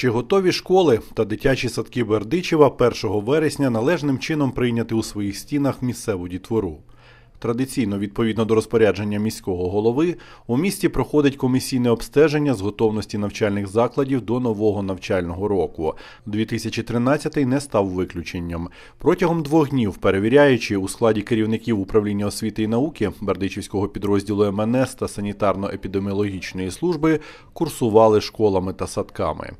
Чи готові школи та дитячі садки Бердичева 1 вересня належним чином прийняти у своїх стінах місцеву дітвору? Традиційно, відповідно до розпорядження міського голови, у місті проходить комісійне обстеження з готовності навчальних закладів до нового навчального року. 2013 не став виключенням. Протягом двох днів, перевіряючи у складі керівників управління освіти і науки Бердичівського підрозділу МНС та санітарно-епідеміологічної служби, курсували школами та садками.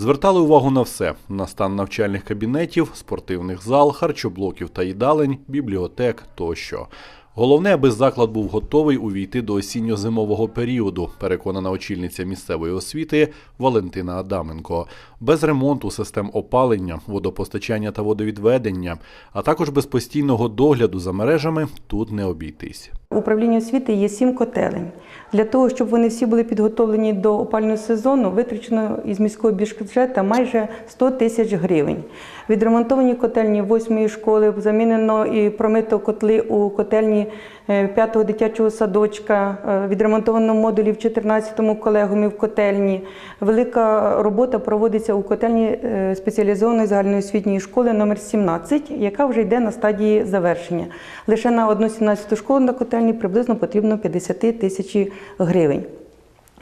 Звертали увагу на все: на стан навчальних кабінетів, спортивних зал, харчоблоків та їдалень, бібліотек тощо. Головне, аби заклад був готовий увійти до осінньо-зимового періоду, переконана очільниця місцевої освіти Валентина Адаменко. Без ремонту систем опалення, водопостачання та водовідведення, а також без постійного догляду за мережами тут не обійтись. В управлінні освіти є сім котелень. Для того, щоб вони всі були підготовлені до опального сезону, витрачено із міського бюджету майже 100 тисяч гривень. Відремонтовані котельні восьмої школи, замінено і промито котли у котельні е, п'ятого дитячого садочка, е, відремонтовано модулі в 14-му колегумі в котельні. Велика робота проводиться у котельні е, спеціалізованої загальноосвітньої школи номер 17, яка вже йде на стадії завершення. Лише на одну 17 школу на котельні приблизно потрібно 50 тисяч гривень.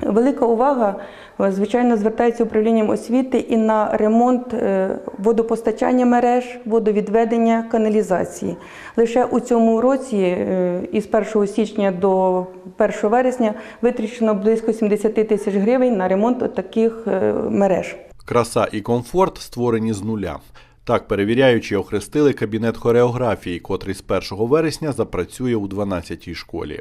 Велика увага, е, звичайно, звертається управлінням освіти і на ремонт е, водопостачання мереж, водовідведення, каналізації. Лише у цьому році, е, із 1 січня до 1 вересня, витрачено близько 70 тисяч гривень на ремонт таких мереж. Краса і комфорт створені з нуля. Так, перевіряючи, охрестили кабінет хореографії, котрий з 1 вересня запрацює у 12-й школі.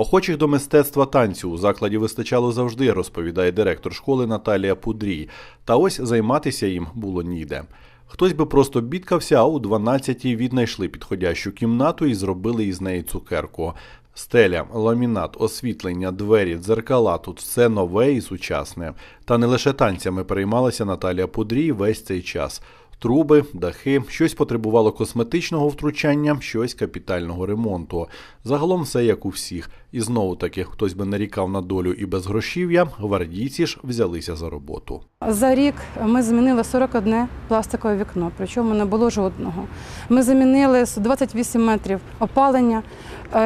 Охочих до мистецтва танцю у закладі вистачало завжди, розповідає директор школи Наталія Пудрій. Та ось займатися їм було ніде. Хтось би просто бідкався, а у 12-й віднайшли підходящу кімнату і зробили із неї цукерку. Стеля, ламінат, освітлення, двері, дзеркала тут все нове і сучасне. Та не лише танцями переймалася Наталія Пудрій весь цей час. Труби, дахи, щось потребувало косметичного втручання, щось капітального ремонту. Загалом все як у всіх. І знову таки, хтось би нарікав на долю і без грошів'я, гвардійці ж взялися за роботу. За рік ми змінили 41 пластикове вікно, причому не було жодного. Ми замінили 28 метрів опалення,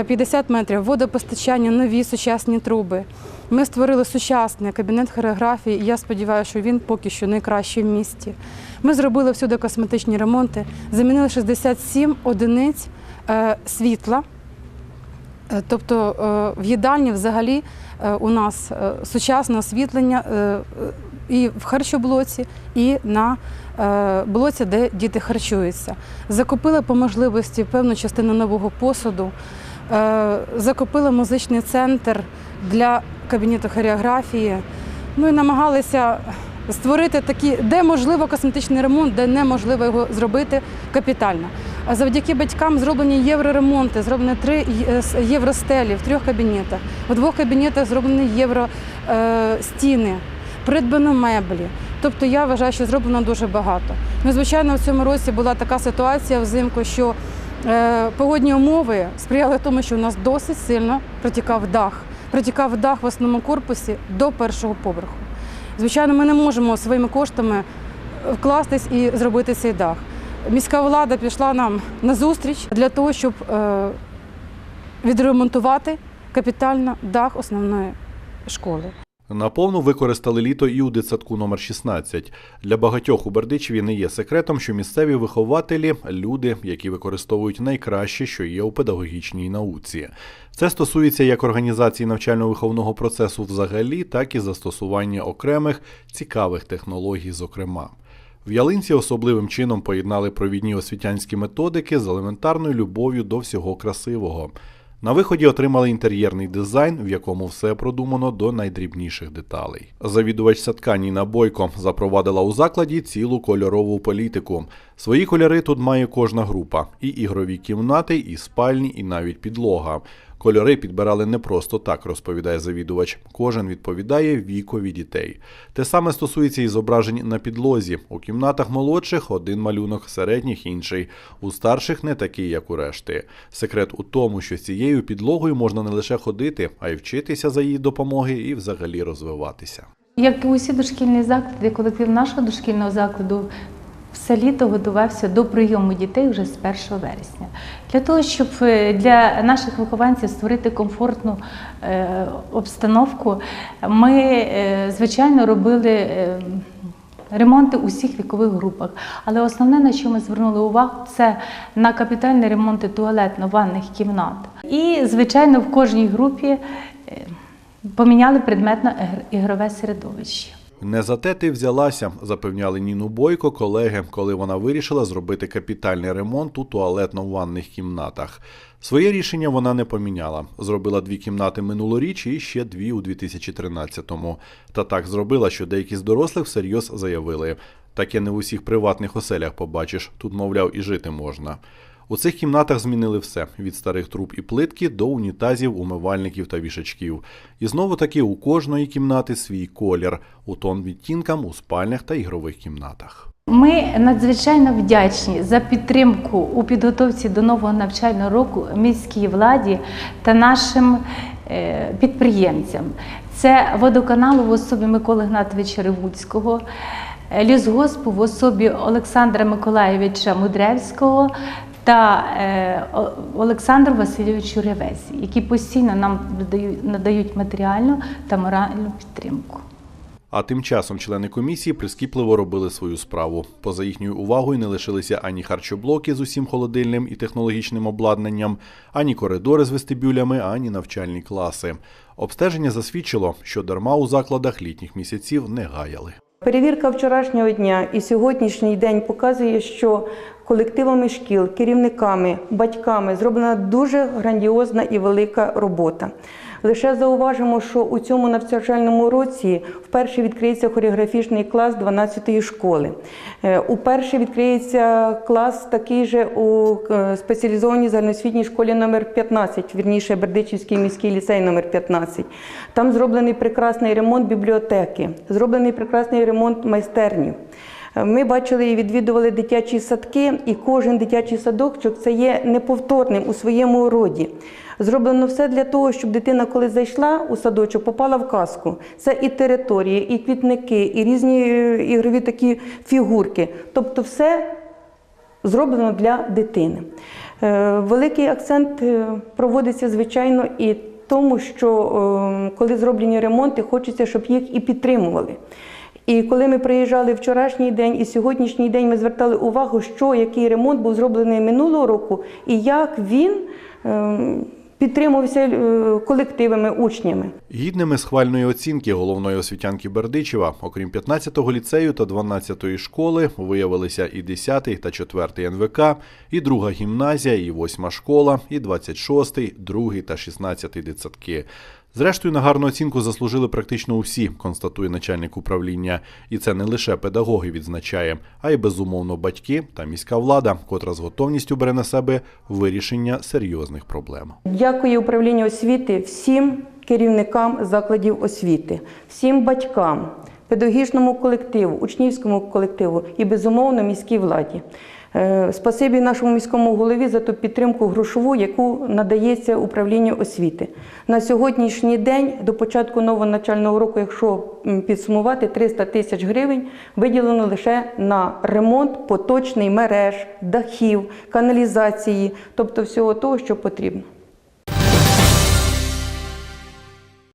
50 метрів водопостачання, нові сучасні труби. Ми створили сучасний кабінет хореографії, і я сподіваюся, що він поки що найкращий в місті. Ми зробили всюди косметичні ремонти, замінили 67 одиниць е, світла. Е, тобто е, в їдальні взагалі у нас сучасне освітлення і в харчоблоці, і на блоці, де діти харчуються. Закупили по можливості певну частину нового посуду, закупили музичний центр для кабінету хореографії. Ну і намагалися створити такі, де можливо косметичний ремонт, де неможливо його зробити капітально. А завдяки батькам зроблені євроремонти, зроблені три євростелі в трьох кабінетах. В двох кабінетах зроблені євростіни, придбано меблі. Тобто я вважаю, що зроблено дуже багато. Ну, Звичайно, в цьому році була така ситуація взимку, що е, погодні умови сприяли тому, що у нас досить сильно протікав дах. Протікав дах в основному корпусі до першого поверху. Звичайно, ми не можемо своїми коштами вкластись і зробити цей дах. Міська влада пішла нам на зустріч для того, щоб е, відремонтувати капітально дах основної школи. Наповну використали літо і у дитсадку номер 16 Для багатьох у Бердичеві не є секретом, що місцеві вихователі люди, які використовують найкраще, що є у педагогічній науці. Це стосується як організації навчально-виховного процесу взагалі, так і застосування окремих цікавих технологій, зокрема. В ялинці особливим чином поєднали провідні освітянські методики з елементарною любов'ю до всього красивого. На виході отримали інтер'єрний дизайн, в якому все продумано до найдрібніших деталей. Завідувач садка Ніна Бойко запровадила у закладі цілу кольорову політику. Свої кольори тут має кожна група: і ігрові кімнати, і спальні, і навіть підлога. Кольори підбирали не просто так, розповідає завідувач. Кожен відповідає вікові дітей. Те саме стосується і зображень на підлозі. У кімнатах молодших один малюнок, середніх інший. У старших не такий, як у решти. Секрет у тому, що цією підлогою можна не лише ходити, а й вчитися за її допомоги і взагалі розвиватися. Як і усі дошкільні заклади, колектив нашого дошкільного закладу все літо готувався до прийому дітей вже з 1 вересня. Для того, щоб е, для наших вихованців створити комфортну е, обстановку, ми, е, звичайно, робили. Ремонти у всіх вікових групах. Але основне, на що ми звернули увагу, це на капітальні ремонти туалетно-ванних кімнат. І, звичайно, в кожній групі поміняли предметно-ігрове середовище. Не за те ти взялася, запевняли Ніну Бойко колеги, коли вона вирішила зробити капітальний ремонт у туалетно-ванних кімнатах. Своє рішення вона не поміняла. Зробила дві кімнати минулоріч і ще дві у 2013-му. Та так зробила, що деякі з дорослих всерйоз заявили: таке не в усіх приватних оселях побачиш, тут, мовляв, і жити можна. У цих кімнатах змінили все від старих труб і плитки до унітазів, умивальників та вішачків. І знову таки у кожної кімнати свій колір у тон відтінкам у спальнях та ігрових кімнатах. Ми надзвичайно вдячні за підтримку у підготовці до нового навчального року міській владі та нашим е, підприємцям. Це водоканалу в особі Миколи Гнатовича Ревуцького, е, лісгоспу в особі Олександра Миколаєвича Мудревського та е, О- Олександру Ревесі, які постійно нам надають матеріальну та моральну підтримку. А тим часом члени комісії прискіпливо робили свою справу. Поза їхньою увагою не лишилися ані харчоблоки з усім холодильним і технологічним обладнанням, ані коридори з вестибюлями, ані навчальні класи. Обстеження засвідчило, що дарма у закладах літніх місяців не гаяли. Перевірка вчорашнього дня і сьогоднішній день показує, що колективами шкіл, керівниками, батьками зроблена дуже грандіозна і велика робота. Лише зауважимо, що у цьому навчальному році вперше відкриється хореографічний клас 12-ї школи. Е, Уперше відкриється клас такий же у е, спеціалізованій загальноосвітній школі номер 15, вірніше Бердичівський міський ліцей номер 15. Там зроблений прекрасний ремонт бібліотеки, зроблений прекрасний ремонт майстерні. Ми бачили і відвідували дитячі садки, і кожен дитячий садочок це є неповторним у своєму роді. Зроблено все для того, щоб дитина, коли зайшла у садочок, попала в казку. Це і території, і квітники, і різні е, ігрові такі фігурки. Тобто, все зроблено для дитини. Е, Великий акцент е, проводиться, звичайно, і тому, що коли зроблені ремонти, хочеться, щоб їх і підтримували. І коли ми приїжджали вчорашній день і сьогоднішній день, ми звертали увагу, що який ремонт був зроблений минулого року, і як він е, підтримувався е, колективами, учнями. Гідними схвальної оцінки головної освітянки Бердичева, окрім 15-го ліцею та 12-ї школи, виявилися і 10-й та 4-й НВК, і друга гімназія, і 8-ма школа, і 26-й, 2-й та 16-й дитсадки. Зрештою, на гарну оцінку заслужили практично усі, констатує начальник управління. І це не лише педагоги відзначає, а й безумовно батьки та міська влада, котра з готовністю бере на себе вирішення серйозних проблем. Дякую управлінню освіти всім керівникам закладів освіти, всім батькам, педагогічному колективу, учнівському колективу і безумовно міській владі. Е, Спасибі нашому міському голові за ту підтримку грошову, яку надається управлінню освіти. На сьогоднішній день, до початку нового навчального року, якщо підсумувати, 300 тисяч гривень виділено лише на ремонт поточний мереж, дахів, каналізації, тобто всього того, що потрібно.